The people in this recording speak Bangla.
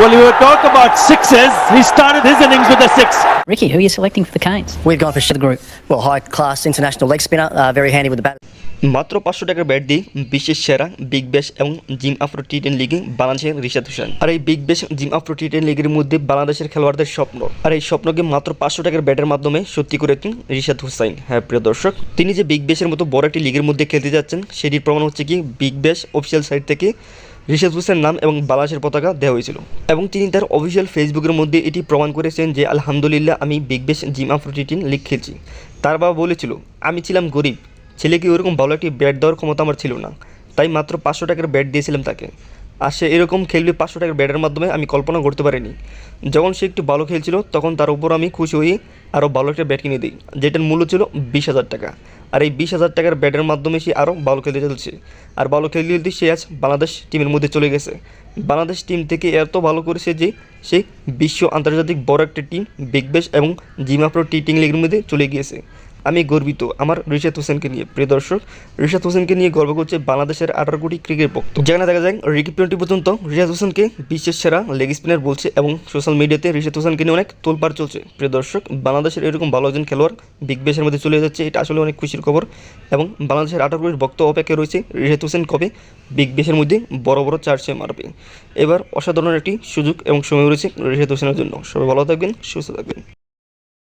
Well, you were talk about sixes. He started his innings with a six. Ricky, who are you selecting for the Canes? We've gone for the group. Well, high class international leg spinner, uh, very handy with the bat. মাত্র পাঁচশো টাকার ব্যাট দিয়ে বিশ্বের সেরা বিগ ব্যাশ এবং জিম আফ্রো টি টেন লিগে বাংলাদেশের রিশাদ হোসেন আর এই Big Bash Zim Afro T ten লিগের মধ্যে বাংলাদেশের খেলোয়াড়দের স্বপ্ন আর এই স্বপ্নকে মাত্র পাঁচশো টাকার ব্যাটের মাধ্যমে সত্যি করেছেন রিশাদ হুসাইন হ্যাঁ প্রিয় দর্শক তিনি যে বিগ ব্যাশের মতো বড় একটি লিগের মধ্যে খেলতে যাচ্ছেন সেটির প্রমাণ হচ্ছে কি বিগ ব্যাশ অফিসিয়াল সাইট থেকে রিশাদ হোসেন নাম এবং বাংলাদেশের পতাকা দেওয়া হয়েছিল। এবং তিনি তার অফিসিয়াল ফেসবুকের মধ্যে এটি প্রমাণ করেছেন যে, আলহামদুলিল্লাহ, আমি Big Bash Zim Afro T ten league খেলছি তার বাবা বলেছিল, আমি ছিলাম গরিব। ছেলেকে ওরকম ভালো একটি ব্যাট দেওয়ার ক্ষমতা আমার ছিল না। তাই মাত্র পাঁচশো টাকার ব্যাট দিয়েছিলাম তাকে। আর সে এরকম খেলবে পাঁচশো টাকার ব্যাটের মাধ্যমে আমি কল্পনা করতে পারিনি। যখন সে একটু ভালো খেলছিল, তখন তার উপর আমি খুশি হয়ে আরও ভালো একটা ব্যাট কিনে দিই, যেটার মূল্য ছিল বিশ হাজার টাকা। আর এই বিশ হাজার টাকার ব্যাটের মাধ্যমে সে আরও ভালো খেলতে চলছে। আর ভালো খেলতে খেলতে সে আজ বাংলাদেশ টিমের মধ্যে চলে গেছে। বাংলাদেশ টিম থেকে এত ভালো করেছে যে, সে বিশ্ব আন্তর্জাতিক বড় একটা টিম বিগ ব্যাশ এবং জিমাপ্রো টি টিং লিগের মধ্যে চলে গিয়েছে। আমি গর্বিত। আমার রিশাদ হোসেনকে নিয়ে। প্রিয় দর্শক, রিশাদ হোসেনকে নিয়ে গর্ব করছে বাংলাদেশের আঠারো কোটি ক্রিকেট ভক্ত। যেখানে দেখা যায়, রিকি টোয়েন্টি পর্যন্ত রিশাদ হোসেনকে বিশ্বের সেরা লেগ স্পিনার বলছে এবং সোশ্যাল মিডিয়াতে রিশাদ হোসেনকে নিয়ে অনেক তোলপাড় চলছে। প্রিয় দর্শক, বাংলাদেশের এরকম ভালো একজন খেলোয়াড় বিগ ব্যাশের মধ্যে চলে যাচ্ছে এটা আসলে অনেক খুশির খবর। এবং বাংলাদেশের আঠারো কোটির ভক্ত অপেক্ষায় রয়েছে রিশাদ হোসেন কবে? বিগ ব্যাশের মধ্যে বড় বড় চার্চে মারবে। এবার অসাধারণ একটি সুযোগ এবং সময় রয়েছে রিশাদ হোসেনের জন্য। সবাই ভালো থাকবেন, সুস্থ থাকবেন।